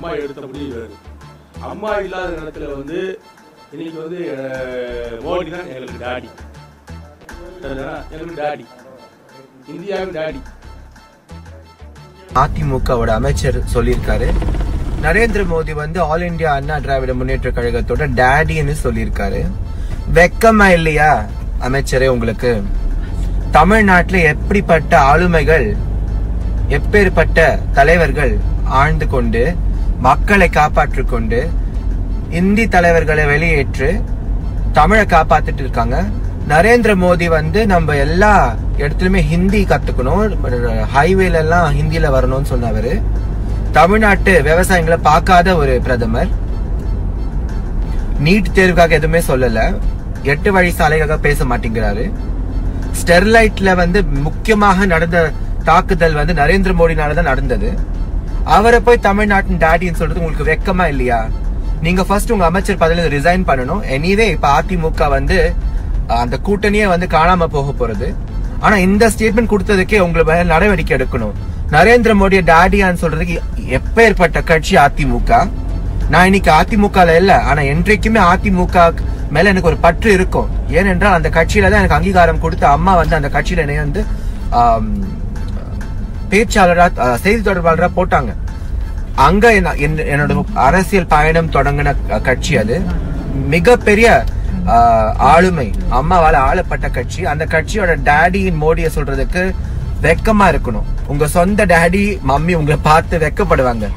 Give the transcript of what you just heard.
அம்மா எடுத்த முடிவு. வேறு அம்மா இல்லாத நேரத்தில் வந்து இன்னைக்கு வந்து மோடி தான் எங்களுக்கு டாடி எங்களுக்கு டாடி இந்தியாவின் டாடி அதிமுகவோட அமைச்சர் சொல்லியிருக்காரு. நரேந்திர மோடி வந்து ஆல் இந்தியா அண்ணா திராவிட முன்னேற்ற கழகத்தோட டேடின்னு சொல்லியிருக்காரு. வெக்கமா இல்லையா அமைச்சரே உங்களுக்கு? தமிழ்நாட்டில் எப்படிப்பட்ட ஆளுமைகள் எப்பேற்பட்ட தலைவர்கள் ஆழ்ந்து கொண்டு மக்களை காப்பாற்றிக் கொண்டு இந்தி தலைவர்களை வெளியேற்று தமிழை காப்பாத்திட்டு இருக்காங்க. நரேந்திர மோடி வந்து நம்ம எல்லா இடத்துலயுமே ஹிந்தி கத்துக்கணும். ஹைவேல எல்லாம் ஹிந்தியில வரணும்னு சொன்னவரு. தமிழ்நாட்டு விவசாயிகளை பார்க்காத ஒரு பிரதமர். நீட் தேர்வுக்காக எதுவுமே சொல்லல. எட்டு வழி சாலைக்காக பேச மாட்டேங்கிறாரு. ஸ்டெர்லைட்ல வந்து முக்கியமாக நடந்த தாக்குதல் வந்து நரேந்திர மோடினால தான் நடந்தது. அவரை போய் தமிழ்நாட்டின் டாடின்னு சொல்றது உங்களுக்கு வெக்கமா இல்லையா? நீங்க ஃபர்ஸ்ட் உங்க அமைச்சர் பதவியில ரிசைன் பண்ணணும். எனிவே இப்ப அதிமுக வந்து அந்த கூட்டணியே வந்து காணாம போக போறது. ஆனா இந்த ஸ்டேட்மெண்ட் கொடுத்ததுக்கே உங்களை மேல நடவடிக்கை எடுக்கணும். நரேந்திர மோடியை டாடியான்னு சொல்றதுக்கு எப்பேற்பட்ட கட்சி அதிமுக? நான் இன்னைக்கு அதிமுகல இல்ல ஆனா என்றைக்குமே அதிமுக மேல எனக்கு ஒரு பற்று இருக்கும். ஏனென்றால் அந்த கட்சியில தான் எனக்கு அங்கீகாரம் கொடுத்து அம்மா வந்து அந்த கட்சியில என்னைய வந்து பேச்சாளரா செய்தி தொடர்பாளரா போட்டாங்க. அங்க என்ன- என்னோட அரசியல் பயணம் தொடங்கின கட்சி அது. மிகப்பெரிய ஆளுமை அம்மாவால ஆளப்பட்ட கட்சி. அந்த கட்சியோட டேடியின் மோடிய சொல்றதுக்கு வெக்கமா இருக்கணும். உங்க சொந்த டேடி மம்மி உங்களை பார்த்து வெக்கப்படுவாங்க.